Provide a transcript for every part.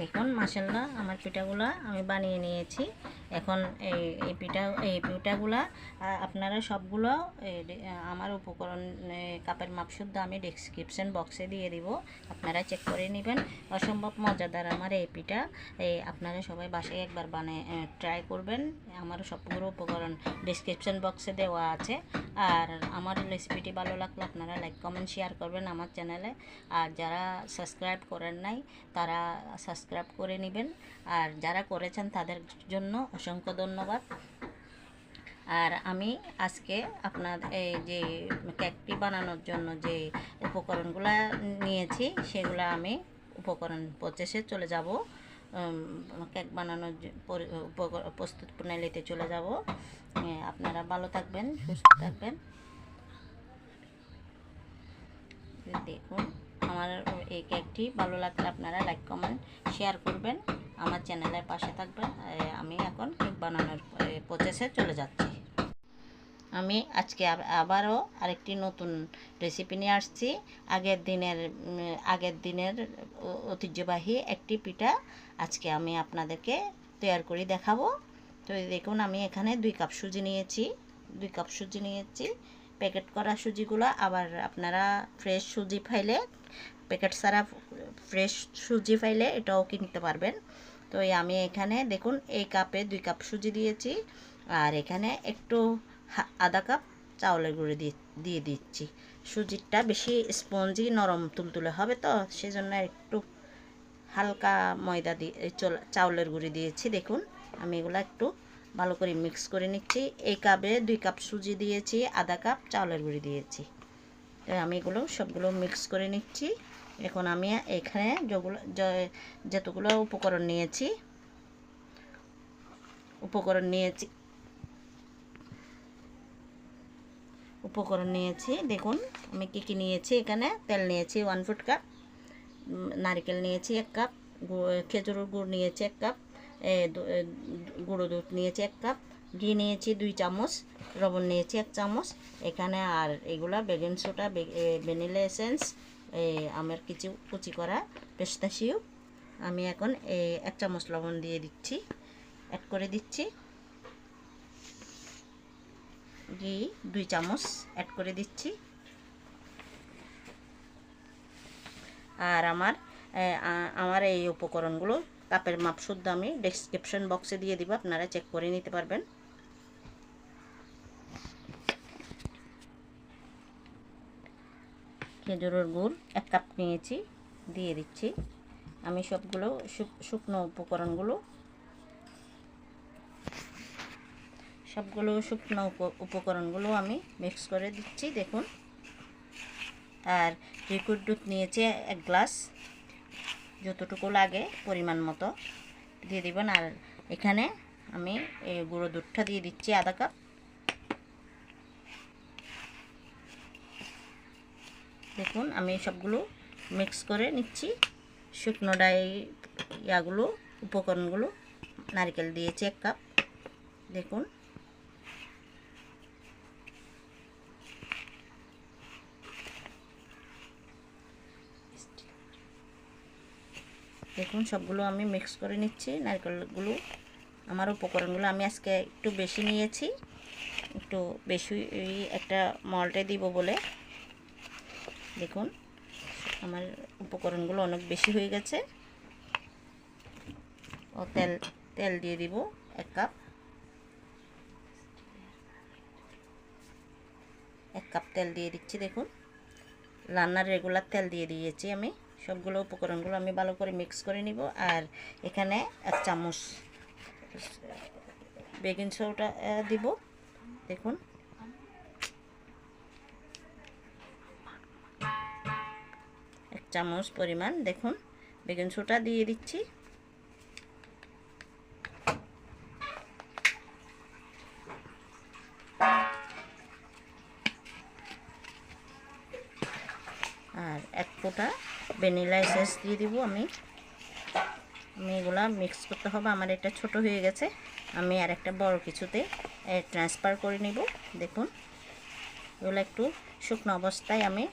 দেখুন মাসাল্লাহ আমার পিঠাগুলা আমি বানিয়ে নিয়েছি। এখন এই এই পিঠা, এই পিঠাগুলা আপনারা সবগুলো আমার উপকরণ কাপের মাপসুদ্ধ আমি ডিসক্রিপশন বক্সে দিয়ে দিব। আপনারা চেক করে নেবেন। অসম্ভব মজাদার আমার এই পিঠা। এই আপনারা সবাই বাসায় একবার বানিয়ে ট্রাই করবেন। আমার সবগুলো উপকরণ ডিসক্রিপশন বক্সে দেওয়া আছে। আর আমার রেসিপিটি ভালো লাগলে আপনারা লাইক কমেন্ট শেয়ার করবেন আমার চ্যানেলে আর যারা সাবস্ক্রাইব করেন নাই, তারা সাবস্ক্রাইব করে নেবেন। আর যারা করেছেন তাদের জন্য অসংখ্য ধন্যবাদ। আর আমি আজকে আপনার এই যে কেকটি বানানোর জন্য যে উপকরণগুলো নিয়েছি, সেগুলো আমি উপকরণ প্রসেসে চলে যাব। কেক বানানোর প্রস্তুত প্রণালীতে চলে যাব। আপনারা ভালো থাকবেন, সুস্থ থাকবেন। দেখুন। আমার এই কেকটি ভালো লাগলে আপনারা লাইক কমেন্ট শেয়ার করবেন। আমার চ্যানেলের পাশে থাকবেন। আমি এখন কেক বানানোর প্রচেসে চলে যাচ্ছি। আমি আজকে আবারও আরেকটি নতুন রেসিপি নিয়ে আসছি। আগের দিনের আগের দিনের ঐতিহ্যবাহী একটি পিঠা আজকে আমি আপনাদেরকে তৈরি করে দেখাবো। তো দেখুন, আমি এখানে দুই কাপ সুজি নিয়েছি। দুই কাপ সুজি নিয়েছি। প্যাকেট করা সুজিগুলো, আবার আপনারা ফ্রেশ সুজি পাইলে প্যাকেট ছাড়া ফ্রেশ সুজি পাইলে এটাও কিনতে পারবেন। তো আমি এখানে দেখুন, এই কাপে দুই কাপ সুজি দিয়েছি, আর এখানে একটু আধা কাপ চাউলের গুঁড়ো দিয়ে দিচ্ছি। সুজিটা বেশি স্পঞ্জি, নরম তুলতুলে হবে তো, সেজন্য একটু হালকা ময়দা দিয়ে চাউলের গুঁড়ি দিয়েছি, দেখুন, আমি এগুলো একটু ভালো করে মিক্স করে নিচ্ছি। এই কাপে দুই কাপ সুজি দিয়েছি, আধা কাপ চাউলের গুঁড়ি দিয়েছি। তো আমি এগুলো সবগুলো মিক্স করে নিচ্ছি। এখন আমি এখানে যেগুলো যতগুলো উপকরণ নিয়েছি উপকরণ নিয়েছি উপকরণ নিয়েছি। দেখুন, আমি কী কী নিয়েছি এখানে? তেল নিয়েছি ওয়ান ফুট কাপ নারকেল নিয়েছি এক কাপ খেজুরের গুড় নিয়েছি এক কাপ গুঁড়ো দুধ নিয়েছি এক কাপ, ঘি নিয়েছি দুই চামচ, লবণ নিয়েছি এক চামচ, এখানে আর এগুলা বেগিং সোডা ভ্যানিলা এসেন্স আমার কিছু কুচি করা পেস্তাশিও আমি এখন এক চামচ লবণ দিয়ে দিচ্ছি, অ্যাড করে দিচ্ছি। ঘি দুই চামচ অ্যাড করে দিচ্ছি। আর আমার আমার এই উপকরণগুলো কাপের মাপ শুদ্ধ আমি ডেসক্রিপশন বক্সে দিয়ে দিব, আপনারা চেক করে নিতে পারবেন। খেজুরের গুড় এক কাপ নিয়েছি, দিয়ে দিচ্ছি। আমি সবগুলো শুকনো উপকরণগুলো, সবগুলো শুকনো উপ- উপকরণগুলো আমি মিক্স করে দিচ্ছি, দেখুন। আর লিকুইড দুধ নিয়েছি এক গ্লাস যতটুকু লাগে পরিমাণ মতো দিয়ে দিবেন। আর এখানে আমি এই গুঁড়ো দুধটা দিয়ে দিচ্ছি আধা কাপ। দেখুন, আমি সবগুলো মিক্স করে নিচ্ছি। শুকনো ডাই ইয়াগুলো, উপকরণগুলো, নারকেল দিয়েছি এক কাপ। দেখুন দেখুন, সবগুলো আমি মিক্স করে নিচ্ছি। নারকেলগুলো, আমার উপকরণগুলো আমি আজকে একটু বেশি নিয়েছি। একটু বেশি একটা মল্টে দিব বলে। দেখুন, আমার উপকরণগুলো অনেক বেশি হয়ে গেছে। ও তেল তেল দিয়ে দিব এক কাপ। এক কাপ তেল দিয়ে দিচ্ছি, দেখুন। রান্নার রেগুলার তেল দিয়ে দিয়েছি আমি। সবগুলো উপকরণগুলো আমি ভালো করে মিক্স করে নিব। আর এখানে এক চামচ বেকিং সোডা দিব। দেখুন। এক চামচ পরিমাণ, দেখুন বেকিং সোডা দিয়ে দিচ্ছি। ভ্যানিলা এসেন্স দিয়ে দিব আমি। আমি এগুলা মিক্স করতে হবে। আমার এটা ছোট হয়ে গেছে। আমি আর একটা বড় কিছুতে ট্রান্সফার করে নেব। দেখুন, এগুলো একটু শুকনো অবস্থায় আমি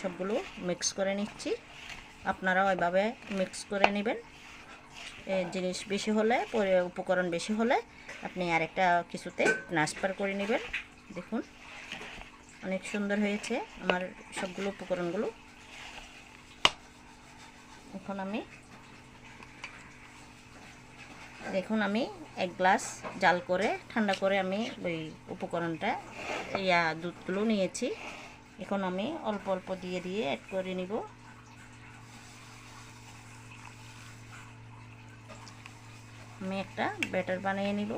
সবগুলো মিক্স করে নিচ্ছি। আপনারাও এভাবে মিক্স করে নেবেন। জিনিস বেশি হলে উপকরণ বেশি হলে আপনি আরেকটা কিছুতে ট্রান্সফার করে নেবেন। দেখুন, অনেক সুন্দর হয়েছে। আমার সবগুলো উপকরণগুলো এখন আমি দেখুন আমি এক গ্লাস জাল করে, ঠান্ডা করে আমি ওই উপকরণটা, ইয়া দুধগুলো নিয়েছি। এখন আমি অল্প অল্প দিয়ে দিয়ে অ্যাড করে নিব। আমি একটা ব্যাটার বানিয়ে নিব।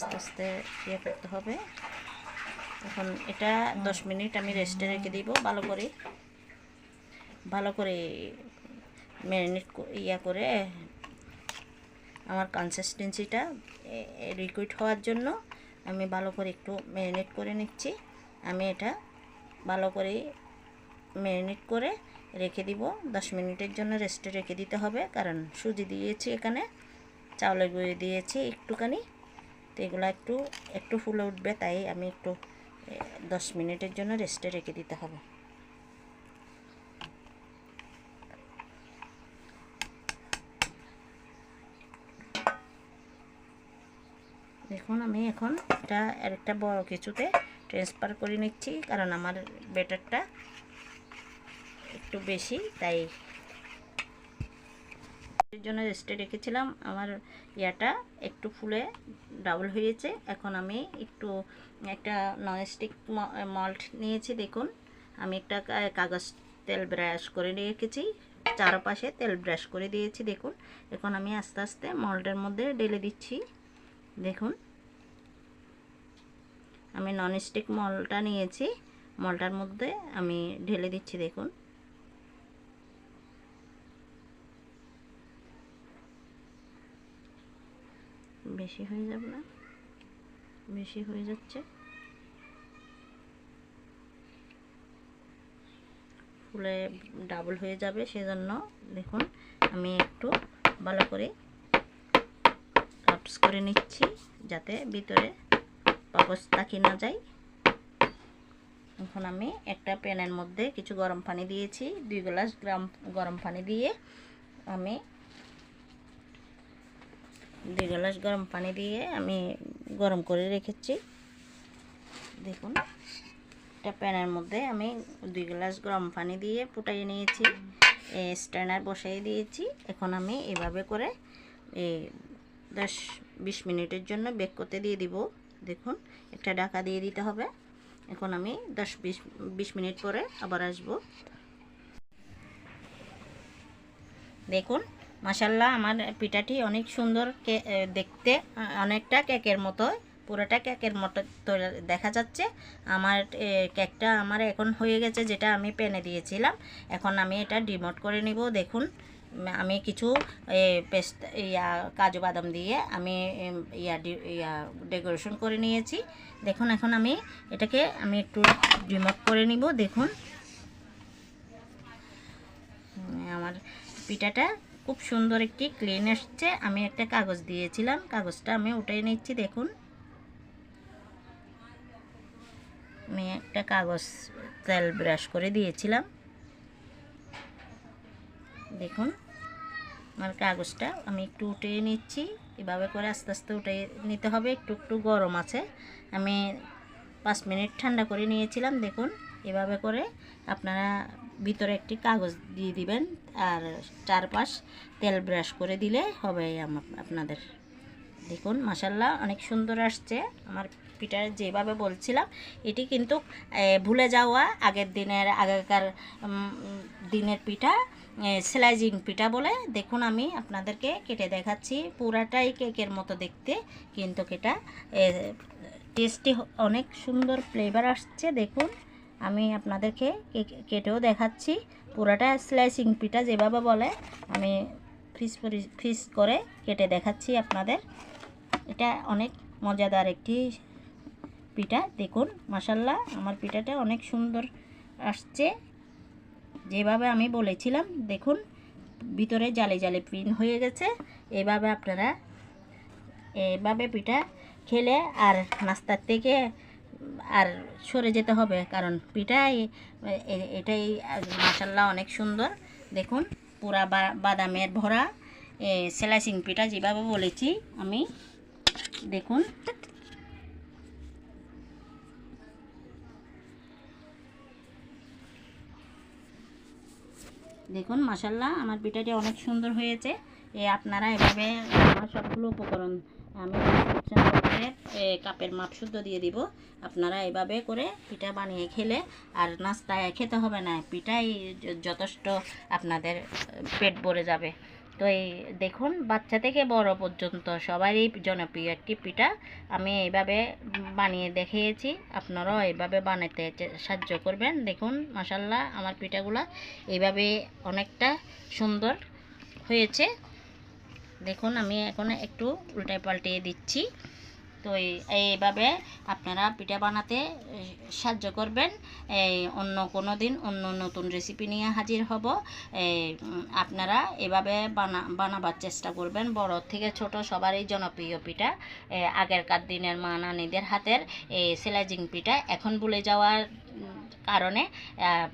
আস্তে আস্তে ইয়ে করতে হবে। এখন এটা দশ মিনিট আমি রেস্টে রেখে দিব ভালো করে। ভালো করে ম্যারিনেট ইয়া করে আমার কনসিস্টেন্সিটা লিকুইড হওয়ার জন্য আমি ভালো করে একটু ম্যারিনেট করে নিচ্ছি। আমি এটা ভালো করে ম্যারিনেট করে রেখে দিব। দশ মিনিটের জন্য রেস্টে রেখে দিতে হবে। কারণ সুজি দিয়েছি এখানে, চাউলের গুঁড়ি দিয়েছি একটুখানি। এগুলো একটু একটু ফুলে উঠবে, তাই আমি একটু দশ মিনিটের জন্য রেস্টে রেখে দিতে হবে। দেখুন, আমি এখন এটা আরেকটা বড় কিছুতে ট্রান্সফার করে নিচ্ছি, কারণ আমার বেটারটা একটু বেশি, তাই এর জন্য রেস্টে রেখেছিলাম। আমার ইয়াটা একটু ফুলে ডাবল হয়েছে। এখন আমি একটু একটা ননস্টিক মল্ট নিয়েছি, দেখুন। আমি একটা কাগজ তেল ব্রাশ করে রেখেছি। চারপাশে তেল ব্রাশ করে দিয়েছি, দেখুন। এখন আমি আস্তে আস্তে মল্টের মধ্যে ঢেলে দিচ্ছি, দেখুন। আমি ননস্টিক মলটা নিয়েছি। মলটার মধ্যে আমি ঢেলে দিচ্ছি, দেখুন। বেশি হয়ে যাবে না। বেশি হয়ে যাচ্ছে। ফুলে ডাবল হয়ে যাবে সেজন্য দেখুন, আমি একটু ভালো করে কাপস করে নিচ্ছি যাতে ভিতরে পাপস তাকি না যায়। এখন আমি একটা প্যানের মধ্যে কিছু গরম পানি দিয়েছি, দুই গ্লাস গ্রাম গরম পানি দিয়ে আমি দুই গ্লাস গরম পানি দিয়ে আমি গরম করে রেখেছি। দেখুন, একটা প্যানের মধ্যে আমি দুই গ্লাস গরম পানি দিয়ে ফুটাইয়ে নিয়েছি স্ট্যান্ডার বসাই দিয়েছি। এখন আমি এভাবে করে দশ বিশ মিনিটের জন্য বেক করতে দিয়ে দিব। দেখুন, একটা ঢাকা দিয়ে দিতে হবে। এখন আমি দশ বিশ বিশ মিনিট পরে আবার আসব। দেখুন মাসাল্লাহ আমার পিঠাটি অনেক সুন্দর দেখতে অনেকটা কেকের মতো, পুরোটা কেকের মতো দেখা যাচ্ছে। আমার কেকটা আমার এখন হয়ে গেছে, যেটা আমি প্যানে দিয়েছিলাম। এখন আমি এটা ডিমোট করে নিব, দেখুন। আমি কিছু পেস্ট, ইয়া, কাজু বাদাম দিয়ে আমি ইয়া ইয়া, ডেকোরেশন করে নিয়েছি। দেখুন, এখন আমি এটাকে আমি একটু ডিমোট করে নিব, দেখুন। আমার পিঠাটা খুব সুন্দর একটি ক্লিন এসছে আমি একটা কাগজ দিয়েছিলাম। কাগজটা আমি উঠিয়ে নিচ্ছি, দেখুন। আমি একটা কাগজ তেল ব্রাশ করে দিয়েছিলাম। দেখুন, আমার কাগজটা আমি একটু উঠিয়ে নিচ্ছি। এভাবে করে আস্তে আস্তে উঠে নিতে হবে। একটু একটু গরম আছে। আমি পাঁচ মিনিট ঠান্ডা করে নিয়েছিলাম, দেখুন। এভাবে করে আপনারা ভিতরে একটি কাগজ দিয়ে দিবেন আর চারপাশ তেল ব্রাশ করে দিলে হবে আপনাদের। দেখুন মাসাল্লাহ অনেক সুন্দর আসছে। আমার পিঠা যেভাবে বলছিলাম, এটি কিন্তু ভুলে যাওয়া আগের দিনের, আগেকার দিনের পিঠা স্লাইজিং পিঠা বলে। দেখুন, আমি আপনাদেরকে কেটে দেখাচ্ছি। পুরাটাই কেকের মতো দেখতে, কিন্তু এটা টেস্টি, অনেক সুন্দর ফ্লেভার আসছে। দেখুন আমি আপনাদেরকে কেটেও দেখাচ্ছি। পুরাটা স্লাইসিং পিঠা যেভাবে বলে, আমি ফ্রিজ ফ্রিজ করে কেটে দেখাচ্ছি আপনাদের। এটা অনেক মজাদার একটি পিঠা, দেখুন মাসাল্লাহ আমার পিঠাটা অনেক সুন্দর আসছে। যেভাবে আমি বলেছিলাম, দেখুন, ভিতরে জালে জালে পিন হয়ে গেছে। এভাবে আপনারা, এভাবে পিঠা খেলে আর নাস্তার থেকে আর সরে যেতে হবে, কারণ পিঠাই এটাই মাসাল্লাহ অনেক সুন্দর। দেখুন, পুরা বাদামের ভরা স্লাইসিং পিঠা যেভাবে বলেছি আমি, দেখুন। দেখুন মাসাল্লাহ আমার পিঠাটি অনেক সুন্দর হয়েছে। এ আপনারা এভাবে আমার সবগুলো উপকরণ আমি কাপের মাপ শুদ্ধ দিয়ে দিব। আপনারা এভাবে করে পিঠা বানিয়ে খেলে আর নাস্তায় খেতে হবে না, পিঠাই যথেষ্ট আপনাদের পেট ভরে যাবে। তো এই দেখুন, বাচ্চা থেকে বড় পর্যন্ত সবারই জনপ্রিয় একটি পিঠা। আমি এইভাবে বানিয়ে দেখিয়েছি, আপনারাও এইভাবে বানাতে সাহায্য করবেন। দেখুন মাসাল্লাহ আমার পিঠাগুলা এইভাবে অনেকটা সুন্দর হয়েছে। দেখুন, আমি এখন একটু উল্টায় পাল্টিয়ে দিচ্ছি। তো এইভাবে আপনারা পিঠা বানাতে সাহায্য করবেন। এই, অন্য কোনো দিন অন্য নতুন রেসিপি নিয়ে হাজির হব। আপনারা এভাবে বানা, বানাবার চেষ্টা করবেন। বড় থেকে ছোট সবারই জনপ্রিয় পিঠা। আগেরকার দিনের মা নানিদের হাতের এই সেলাইজিং পিঠা এখন ভুলে যাওয়ার কারণে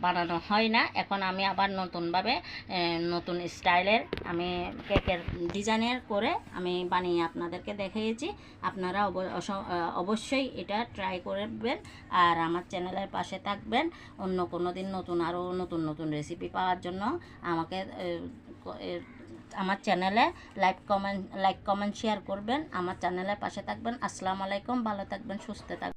বানানো হয় না। এখন আমি আবার নতুনভাবে নতুন স্টাইলের আমি কেকের ডিজাইনের করে আমি বানিয়ে আপনাদেরকে দেখিয়েছি। আপনারা অব- অবশ্যই এটা ট্রাই করবেন আর আমার চ্যানেলের পাশে থাকবেন। অন্য কোনো দিন নতুন, আরও নতুন নতুন রেসিপি পাওয়ার জন্য আমাকে আমার চ্যানেলে like comment like comment share করবেন। আমার চ্যানেলের পাশে থাকবেন। আসসালামু আলাইকুম। ভালো থাকবেন, সুস্থ থাকবেন।